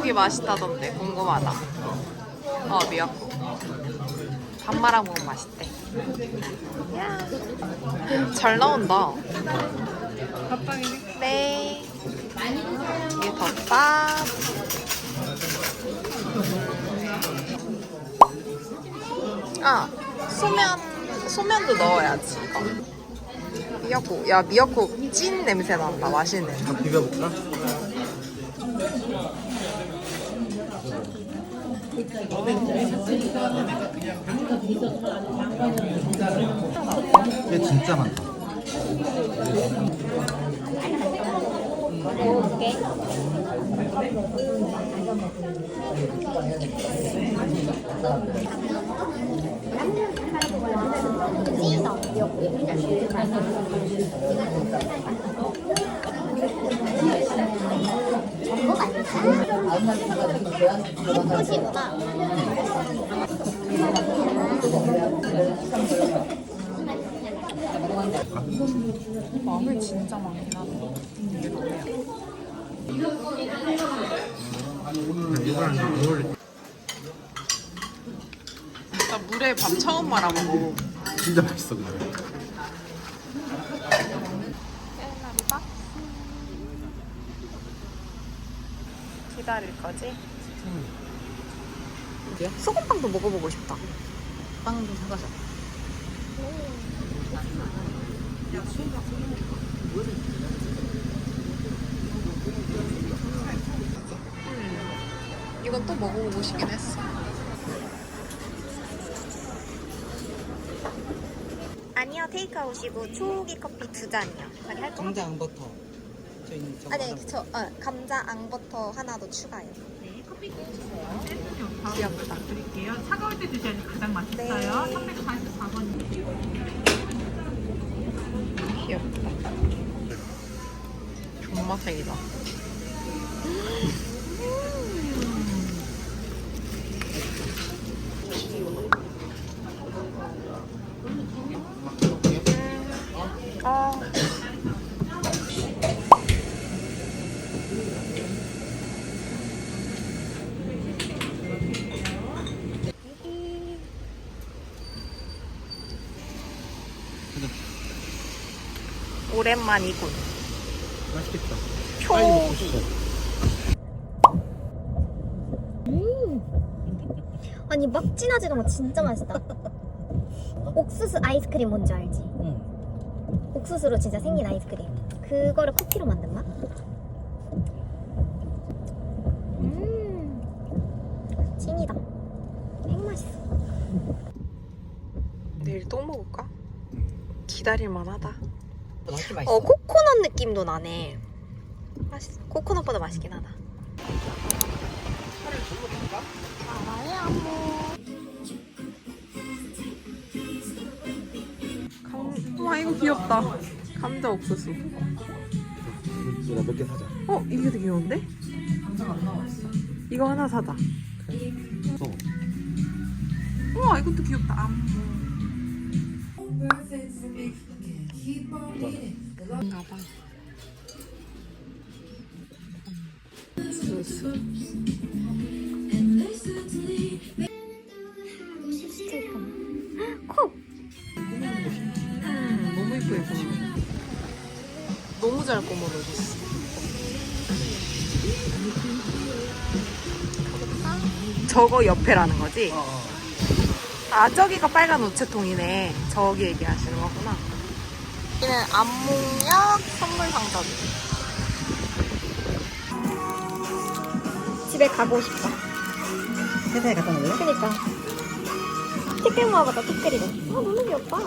미역국이 맛있다던데 궁금하다. 어 미역국. 밥 말아 먹으면 맛있대. 야, 잘 나온다. 밥빵이네. 네. 이게 덮밥. 아, 소면, 소면도 넣어야지, 이거. 미역국. 야, 미역국 찐 냄새 난다. 맛있네. 비벼볼까? 꽤 진짜 많다. 먹어볼게. 마늘 진짜 많긴 하네. 이게 어울리. 진짜 물에 밥 처음 말아보고. 진짜 맛있어 근데. 셀러리 박스. 기다릴 거지? 어디야? 소금빵도 먹어보고 싶다. 빵도 사가자. 음, 이건 또 먹어보고 싶긴 했어. 아니요 테이크아웃이고 초기 커피 두 잔이요. 자기 할 거? 감자 앙버터. 저 있는 저. 아, 네, 저 어, 감자 앙버터 하나 더 추가요. 귀엽다. 드릴게요. 차가울 때 드셔야 가장 맛있어요. 네. 344번. 귀엽다. 존맛탱이다. 오랜만이군. 맛있겠다. 표. 빨리 먹고 싶어. 아니 막 진하지도 않고 진짜 맛있다. 옥수수 아이스크림 뭔지 알지? 응. 옥수수로 진짜 생긴 아이스크림. 그거를 커피로 만든 맛? 음, 찐이다. 핵 맛있어. 내일 또 먹을까? 기다릴만 하다. 맛있어. 어 코코넛 느낌도 나네. 맛있어. 코코넛보다 맛있긴 하다. 감... 와 이거 귀엽다. 감자 옥수수. 누나 몇개 사자. 어 이게 되게 귀여운데? 이거 하나 사자. 또. 우와 이것도 귀엽다. 암. 가봐. 음, 너무 이뻐 이거. 너무 잘 꾸며놓으셨어. 저거 옆에라는 거지? 아 저기가 빨간 우체통이네. 저기 얘기하시는 거구나. 여기는 안목역 선물 상점. 집에 가고 싶다. 회사에 갖다 놓을래? 그니까. 티끌 모아봤다, 티끌이네. 아, 너무 귀엽다.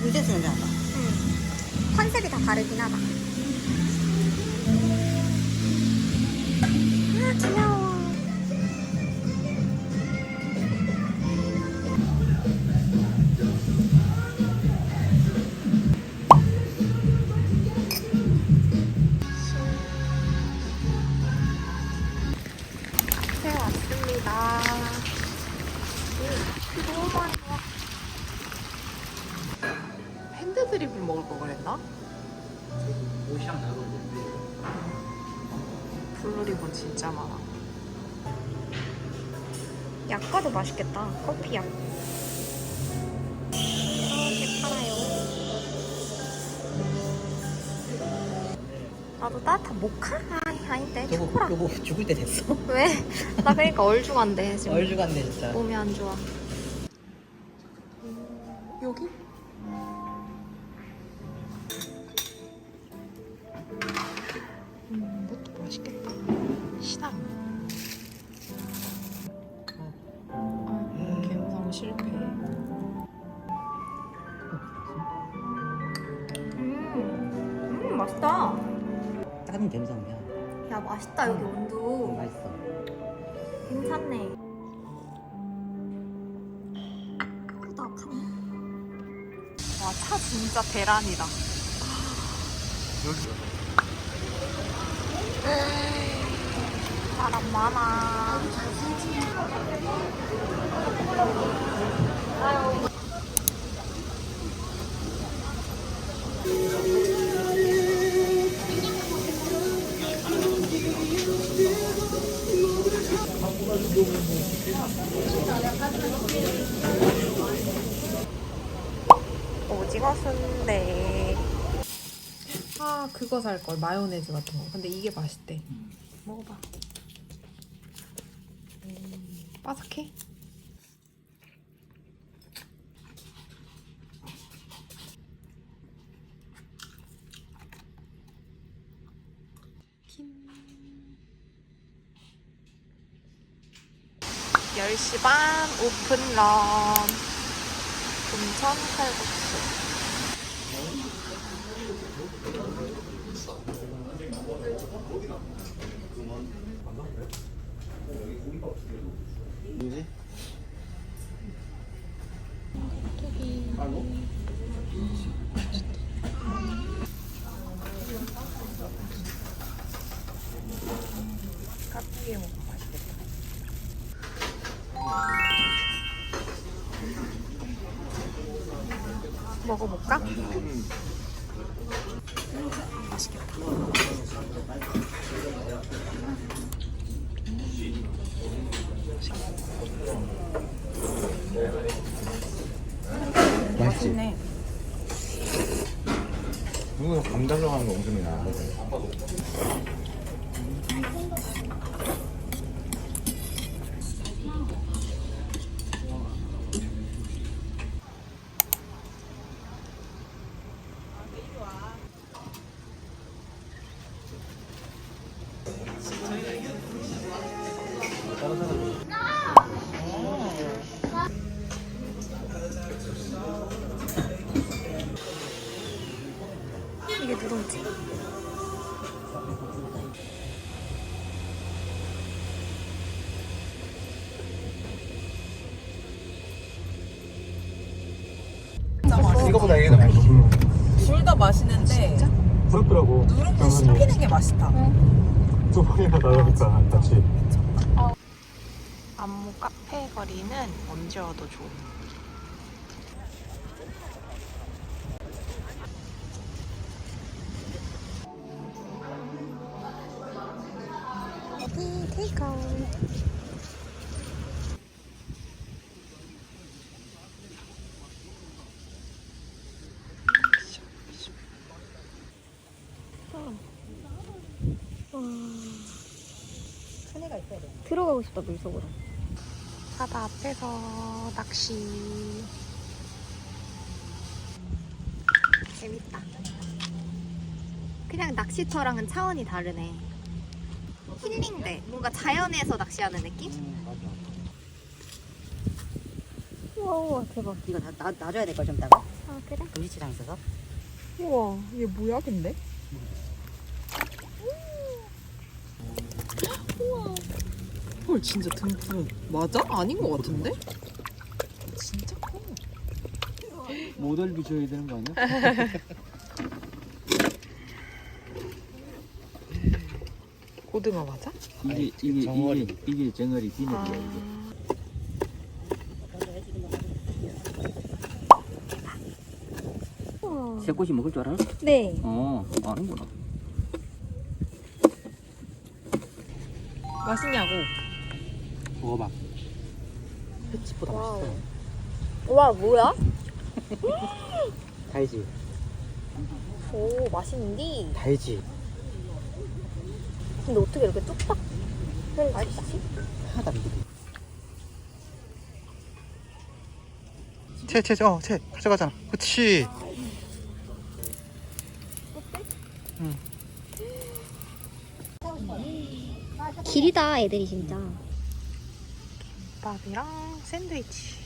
문제 쓰는 줄 알아. 응. 컨셉이 다 다르긴 하다. 아, 귀여워. 있습니다. 핸드 드립을 먹을 거 그랬나? 오시랑 나도 블루리본 진짜 많아. 약과도 맛있겠다. 커피 약. 나도 따뜻한 모카? 아, 아닌데. 저거 초코라. 요거 죽을 때 됐어. 왜? 나 그러니까 얼죽한데 지금. 얼죽았네 진짜. 몸이 안 좋아. 여기? 음, 이것도 맛있겠다. 시당. 어, 실패. 음, 음 맛있다. 다른 갬성이야. 야 맛있다 여기 음, 온도. 맛있어. 괜찮네. 꾸덕하네. 와, 차 진짜 대란이다. 사람 많아. 오징어 순대. 아, 그거 살 걸. 마요네즈 같은 거. 근데 이게 맛있대. 먹어봐. 음, 바삭해? 김. 10시 반 오픈런. 금천 칼국수. 뭐지? 깍두기 먹어 맛있겠다. 먹어볼까? 맛있겠다. 맛있지? 맛있네. 이거 감 달라가는 거 엄청 나. 이게 누룽지. 이거보다 얘가 맛있어. 둘 다 맛있는데 부럽더라고. 누룽지 씹히는 게 맛있다. 두 번이나 나가니까 같이. 안무 카페 거리는 언제 와도 좋은. 큰애가 있어야 돼. 들어가고 싶다 물속으로. 바다 앞에서 낚시. 재밌다. 그냥 낚시터랑은 차원이 다르네. 힐링돼. 뭔가 자연에서 낚시하는 느낌? 음, 맞아. 우와 우와 대박. 이거 나, 나, 놔줘야 될 걸 좀 따가? 아 그래? 금지치장 있어서. 우와, 이게 뭐야, 근데? 우와. 헐 진짜 듬뿍 맞아? 아닌 것 같은데? 진짜 커 모델 비춰야 되는 거 아니야? 고등어 맞아? 이게 이게 이게 이게 이게 쟁어리 비늘이야 이게. 아 새꼬시 먹을 줄 알아? 네. 어 아는구나. 맛있냐고. 먹어봐. 횟집보다 와우. 맛있어. 와 뭐야? 달지? 오 맛있는데. 달지? 근데 어떻게 이렇게 뚝딱 맛있지? 하다 이게. 채, 채, 어, 채. 가져가잖아. 그치. 길이다 애들이 진짜. 밥이랑 샌드위치.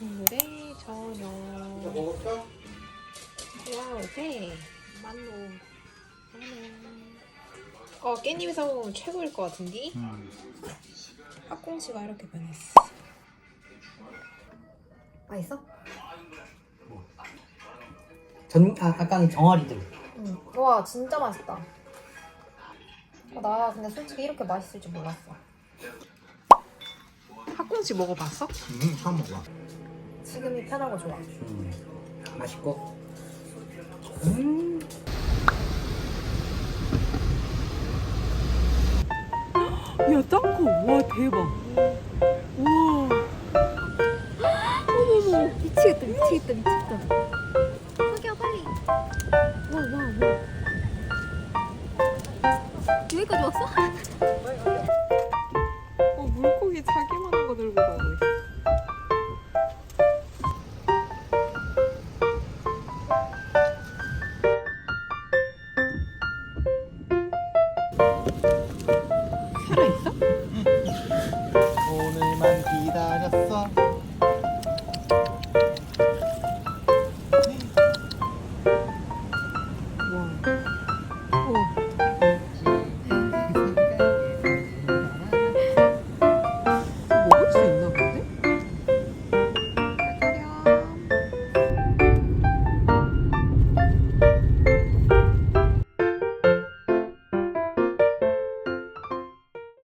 오늘의 저녁. 먹을까? 와우, 회. 만로. 어, 깻잎 사먹으면 최고일 것 같은데? 학꽁치가 이렇게 변했어. 맛있어? 전, 아, 아까는 정어리들. 응. 와 진짜 맛있다. 아, 나 근데 솔직히 이렇게 맛있을 줄 몰랐어. 학꽁치 먹어봤어? 음, 처음 먹어. 지금이 편하고 좋아. 음, 맛있고. 야, 땅콩. 와, 대박. 우와. 어머머 미치겠다 미치겠다 미치겠다. 와와 와. 여기까지 왔어? 어,